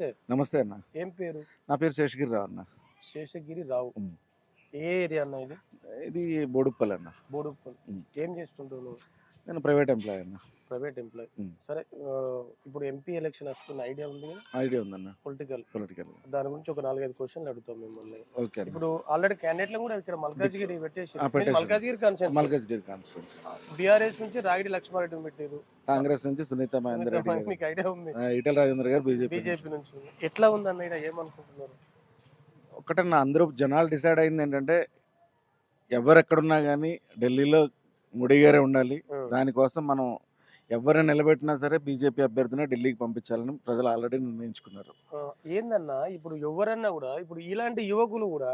నమస్తే. నమస్తే అన్న. ఏం పేరు? నా పేరు శేషగిరి రావు అన్న. శేషగిరి రావు. ఏ ఏరియా అన్న ఇది? ఇది బోడుప్పల్ అన్న. బోడుప్పల్. ఏం చేస్తుంటావు నేను ప్రైవేట్ ఎంప్లాయ్ అన్న. Private employee. సరే ఇప్పుడు ఎంపీ ఎలక్షన్ వస్తున్న ఐడియా ఉంది కదా? ఐడియా ఉందన్న. పొలిటికల్ పొలిటికల్ దాని గురించి ఒక నాలుగైదు క్వశ్చన్లు అడుగుతాం మిమ్మల్ని. ఓకే ఇప్పుడు ఆల్రెడీ క్యాండిడేట్లు కూడా ఇక్కడ మల్కాజ్గిరి పెట్టేసి. మల్కాజ్గిరి కాన్సెన్స్ మల్కాజ్గిరి కాన్స్టిట్యూన్సీ బీఆర్ఎస్ నుంచి రాగిడి లక్ష్మారెడ్డిని పెట్టారు. కాంగ్రెస్ నుంచి సునీత మహేందర్ రెడ్డి మీకు ఐడియా ఉంది. ఆ, ఈటల రాజేంద్ర గారు బీజేపీ బీజేపీ నుంచి. ఎట్లా ఉంది అన్న ఇక్కడ ఏమనుకుంటున్నారు? ఒకటన్నా అందరూ జనాలు డిసైడ్ అయింది ఏంటంటే ఎవరు ఎక్కడున్నా కానీ ఢిల్లీలో మోడీ గారే ఉండాలి. దానికోసం మనం ఎవరిని నిలబెట్టినా సరే బీజేపీ అభ్యర్థిని ఢిల్లీకి పంపించాలని ప్రజలు ఆల్రెడీ నిర్ణయించుకున్నారు. ఏందన్నా ఇప్పుడు ఎవరన్నా కూడా ఇప్పుడు ఇలాంటి యువకులు కూడా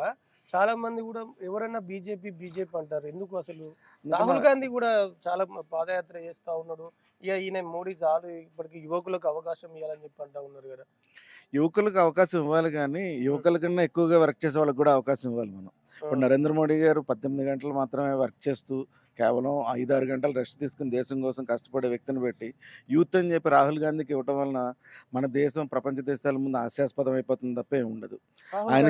చాలా మంది కూడా ఎవరన్నా బీజేపీ బీజేపీ అంటారు. ఎందుకు అసలు? రాహుల్ గాంధీ కూడా చాలా పాదయాత్ర చేస్తా ఉన్నాడు. ఇక ఈయన మోడీ చాలు ఇప్పటికి యువకులకు అవకాశం ఇవ్వాలని చెప్పి అంటా ఉన్నారు కదా. యువకులకు అవకాశం ఇవ్వాలి కానీ యువకుల కన్నా ఎక్కువగా వర్క్ చేసే వాళ్ళకి కూడా అవకాశం ఇవ్వాలి మనం. ఇప్పుడు నరేంద్ర మోడీ గారు పద్దెనిమిది గంటలు మాత్రమే వర్క్ చేస్తూ కేవలం ఐదారు గంటలు రెస్ట్ తీసుకుని దేశం కోసం కష్టపడే వ్యక్తిని పెట్టి యూత్ అని చెప్పి రాహుల్ గాంధీకి ఇవ్వటం వలన మన దేశం ప్రపంచ దేశాల ముందు హాస్యాస్పదం అయిపోతుంది తప్ప ఉండదు. ఆయన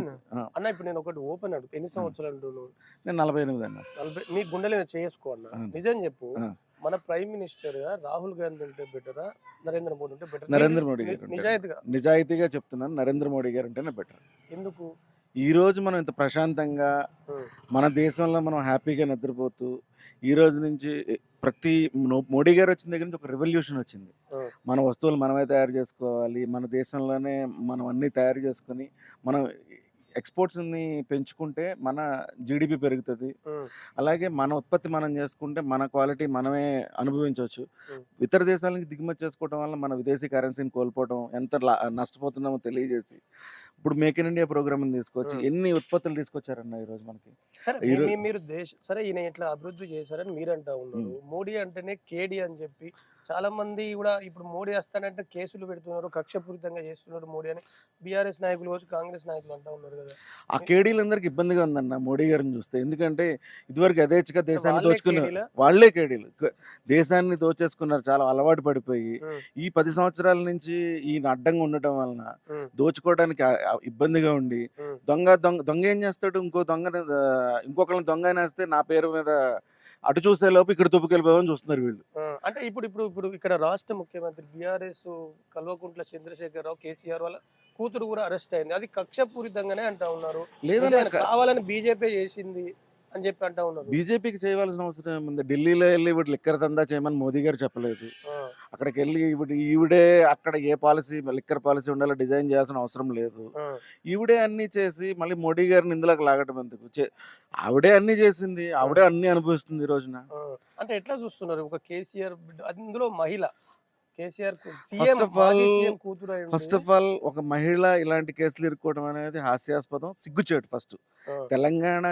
అన్న ఇప్పుడు నేను ఒకటి ఓపెన్ అడుగు. ఎన్ని సంవత్సరాలు నేను నలభై ఎనిమిది అన్న. నలభై మీ గుండెల చేసుకో అన్న. నిజం చెప్పు. మన ప్రైమ్ మినిస్టర్గా రాహుల్ గాంధీ ఉంటే బెటరా? నరేంద్ర మోడీ ఉంటే బెటర్? నరేంద్ర మోడీ గారు. నిజాయితీగా. నిజాయితీగా చెప్తున్నాను నరేంద్ర మోడీ గారు ఉంటేనే బెటర్. ఎందుకు? ఈ రోజు మనం ఇంత ప్రశాంతంగా మన దేశంలో మనం హ్యాపీగా నిద్రపోతూ ఈ రోజు నుంచి ప్రతి మోడీ గారు వచ్చిన దగ్గర నుంచి ఒక రెవల్యూషన్ వచ్చింది. మన వస్తువులు మనమే తయారు చేసుకోవాలి మన దేశంలోనే మనం అన్నీ తయారు చేసుకొని మనం ఎక్స్పోర్ట్స్ని పెంచుకుంటే మన జీడిపి పెరుగుతుంది. అలాగే మన ఉత్పత్తి మనం చేసుకుంటే మన క్వాలిటీ మనమే అనుభవించవచ్చు. ఇతర దేశాల నుంచి దిగుమతి చేసుకోవడం వల్ల మన విదేశీ కరెన్సీని కోల్పోవడం ఎంత నష్టపోతున్నామో తెలియజేసి ఇప్పుడు మేక్ ఇన్ ఇండియా ప్రోగ్రామ్ తీసుకొచ్చి. ఎన్ని ఉత్పత్తులు తీసుకొచ్చారన్న ఈరోజు మనకి? మీరు దేశ సరే ఈయన ఇట్లా అభివృద్ధి చేశారని మీరు అంటా ఉన్నారు మోడీ అంటేనే కేడీ అని చెప్పి చాలా మంది కూడా ఇప్పుడు మోడీ వస్తానంటే కేసులు పెడుతున్నారు కక్షపూరితంగా చేస్తున్నారు మోడీ అని. బీఆర్ఎస్ నాయకులు వచ్చి కాంగ్రెస్ నాయకులు అంటా ఉన్నారు కదా. ఆ కేడీలందరికీ ఇబ్బందిగా ఉందన్న మోడీ గారిని చూస్తే. ఎందుకంటే ఇదివరకు యథేచ్ఛగా దేశాన్ని దోచుకున్నారు కేడీలా? వాళ్ళే కేడీలు. దేశాన్ని దోచేసుకున్నారు చాలా అలవాటు పడిపోయి. ఈ పది సంవత్సరాల నుంచి ఈయన అడ్డంగా ఉండటం వలన దోచుకోవడానికి ఇబ్బందిగా ఉండి. దొంగ దొంగ దొంగ ఏం చేస్తాడు? ఇంకో దొంగ ఇంకొకరిని దొంగ అనేస్తే నా పేరు మీద అటు చూసే లోపు ఇక్కడ తుప్పుకెళ్ళిపోదామని చూస్తున్నారు వీళ్ళు. అంటే ఇప్పుడు ఇప్పుడు ఇప్పుడు ఇక్కడ రాష్ట్ర ముఖ్యమంత్రి బీఆర్ఎస్ కల్వకుంట్ల చంద్రశేఖరరావు కేసీఆర్ వాళ్ళ కూతురు కూడా అరెస్ట్ అయింది. అది కక్షపూరితంగానే అంటా ఉన్నారు. కావాలని బీజేపీ చేసింది. అని చెప్పి అంటా ఉన్నారు. బీజేపీకి చేయవలసిన అవసరం ఏముంది? ఢిల్లీలో వెళ్ళి ఇప్పుడు లిక్కర్ దందా చేయమని మోదీ గారు చెప్పలేదు. అక్కడికి వెళ్ళి ఇప్పుడు ఈవిడే అక్కడ ఏ పాలసీ లిక్కర్ పాలసీ ఉండాలో డిజైన్ చేయాల్సిన అవసరం లేదు. ఈవిడే అన్ని చేసి మళ్ళీ మోడీ గారిని ఇందులోకి లాగటం ఎందుకు? ఆవిడే అన్ని చేసింది ఆవిడే అన్ని అనుభవిస్తుంది ఈ రోజున. అంటే ఎట్లా చూస్తున్నారు? ఒక కేసీఆర్ అందులో మహిళ. సీఎం కూతురు అయి ఫస్ట్ ఆఫ్ ఆల్ ఒక మహిళ ఇలాంటి కేసులు ఇరుక్కోవడం అనేది హాస్యాస్పదం సిగ్గుచేటు ఫస్ట్ తెలంగాణ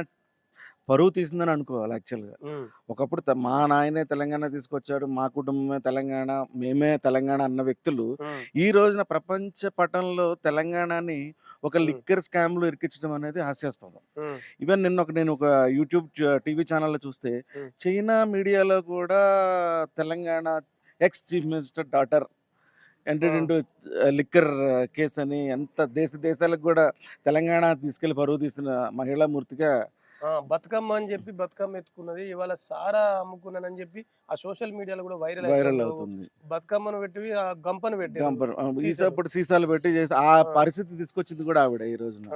పరువు తీసిందని అనుకోవాలి యాక్చువల్గా ఒకప్పుడు మా నాయనే తెలంగాణ తీసుకొచ్చాడు మా కుటుంబమే తెలంగాణ మేమే తెలంగాణ అన్న వ్యక్తులు ఈ రోజున ప్రపంచ పటంలో తెలంగాణని ఒక. లిక్కర్ స్కామ్లో ఇరికించడం అనేది హాస్యాస్పదం ఈవెన్ నిన్న ఒక నేను ఒక యూట్యూబ్ టీవీ ఛానల్లో చూస్తే. చైనా మీడియాలో కూడా Telangana ex chief minister daughter entered Ah. Into liquor case అని ఎంత దేశ దేశాలకు కూడా తెలంగాణ తీసుకెళ్ళి పరువు తీసిన మహిళా మూర్తిగా బతుకమ్మ అని చెప్పి బతుకమ్మ ఎత్తుకున్నది. ఇవాళ సారా అమ్ముకున్నానని చెప్పి ఆ సోషల్ మీడియాలో కూడా వైరల్ వైరల్ అవుతుంది. బతుకమ్మను పెట్టి ఆ గంపను పెట్టి సీసాలు. ఇప్పుడు సీసాలు పెట్టి చేసి ఆ. పరిస్థితి తీసుకొచ్చింది కూడా ఆవిడ ఈ రోజున.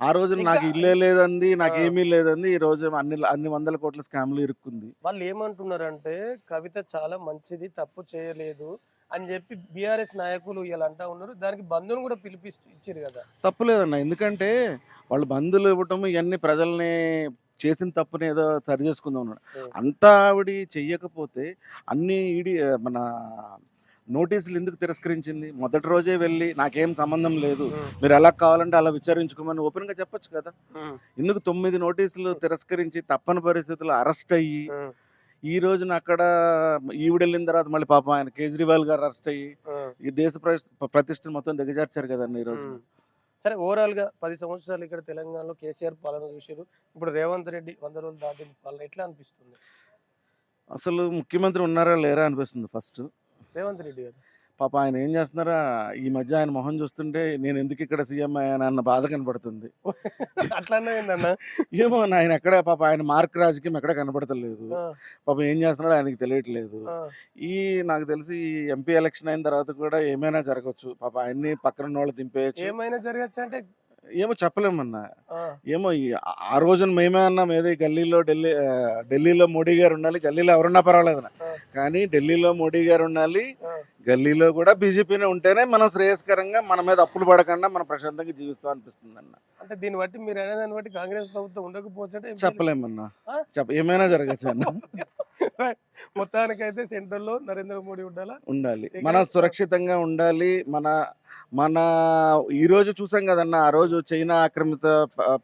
ఆ. రోజున నాకు ఇల్లే లేదంది నాకు. ఏమీ లేదంది. ఈ రోజు అన్ని అన్ని వందల కోట్ల స్కామ్లు ఇరుక్కుంది. వాళ్ళు ఏమంటున్నారంటే కవిత చాలా మంచిది తప్పు చేయలేదు. అని చెప్పి బీఆర్ఎస్ నాయకులు ఇలా అంటా ఉన్నారు. దానికి బంధువును కూడా పిలిపి ఇచ్చారు కదా. తప్పులేదన్న. ఎందుకంటే వాళ్ళు బంధువులు ఇవ్వటం ఇవన్నీ ప్రజల్ని చేసిన తప్పుని ఏదో సరి చేసుకుందాం అన్నాడు. Hmm. అంతా ఆవిడ చెయ్యకపోతే అన్ని ఈడి మన నోటీసులు ఎందుకు తిరస్కరించింది? మొదటి రోజే వెళ్ళి నాకేం సంబంధం లేదు. మీరు ఎలా కావాలంటే అలా విచారించుకోమని ఓపెన్గా చెప్పొచ్చు కదా. ఎందుకు తొమ్మిది నోటీసులు తిరస్కరించి తప్పని పరిస్థితుల్లో అరెస్ట్ అయ్యి ఈ రోజున అక్కడ ఈవిడ వెళ్ళిన తర్వాత మళ్ళీ పాపం ఆయన కేజ్రీవాల్ గారు అరెస్ట్ అయ్యి ఈ దేశ ప్ర- ప్రతిష్టను మొత్తం దిగజార్చారు కదండి ఈ రోజు సరే ఓవరాల్గా పది సంవత్సరాలు ఇక్కడ తెలంగాణలో కేసీఆర్ పాలన చూసారు ఇప్పుడు రేవంత్ రెడ్డి వంద రోజులు దాటిన పాలన ఎట్లా అనిపిస్తుంది? అసలు ముఖ్యమంత్రి ఉన్నారా లేరా అనిపిస్తుంది ఫస్ట్. రేవంత్ రెడ్డి గారు. పాప ఆయన ఏం చేస్తున్నారా? ఈ మధ్య ఆయన మొహం చూస్తుంటే నేను ఎందుకు ఇక్కడ సీఎం అయ్యాను అన్న బాధ కనపడుతుంది అట్లానే ఏమో ఆయన ఎక్కడ పాప ఆయన మార్క్ రాజకీయం ఎక్కడ కనపడతలేదు పాపం ఏం చేస్తున్నాడో ఆయనకి తెలియట్లేదు. ఈ నాకు తెలిసి ఎంపీ ఎలక్షన్ అయిన తర్వాత కూడా ఏమైనా జరగచ్చు. పాప ఆయన్ని పక్కన వాళ్ళు దింపేయచ్చు. ఏమైనా జరగచ్చు అంటే ఏమో చెప్పలేమన్నా ఏమో ఆ రోజున మేమే అన్నాం ఏదో గల్లీలో ఢిల్లీ ఢిల్లీలో మోడీ గారు ఉండాలి గల్లీలో ఎవరున్నా పర్వాలేదు. కానీ ఢిల్లీలో మోడీ గారు ఉండాలి. గల్లీలో కూడా బీజేపీనే ఉంటేనే మనం శ్రేయస్కరంగా మన మీద అప్పులు పడకుండా మనం ప్రశాంతంగా జీవిస్తాం అనిపిస్తుంది అన్న. అంటే దీన్ని బట్టి మీరు దాన్ని బట్టి కాంగ్రెస్ ప్రభుత్వం ఉండకపోవచ్చు చెప్పలేమన్నా? చెప్ప ఏమైనా జరగచ్చు అన్న. మొత్తానికైతే సెంట్రల్లో నరేంద్ర మోడీ ఉండాలా? ఉండాలి. మన సురక్షితంగా ఉండాలి. మన మన ఈ రోజు చూసాం కదన్న ఆ రోజు చైనా ఆక్రమిత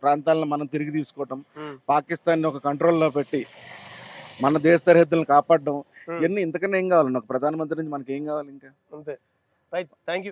ప్రాంతాలను మనం తిరిగి తీసుకోవటం పాకిస్తాన్ ఒక కంట్రోల్లో పెట్టి మన దేశ సరిహద్దులను కాపాడడం. ఇవన్నీ ఇంతకన్నా ఏం కావాలన్న ఒక ప్రధానమంత్రి నుంచి మనకి ఏం కావాలి ఇంకా? అంతే. రైట్. థ్యాంక్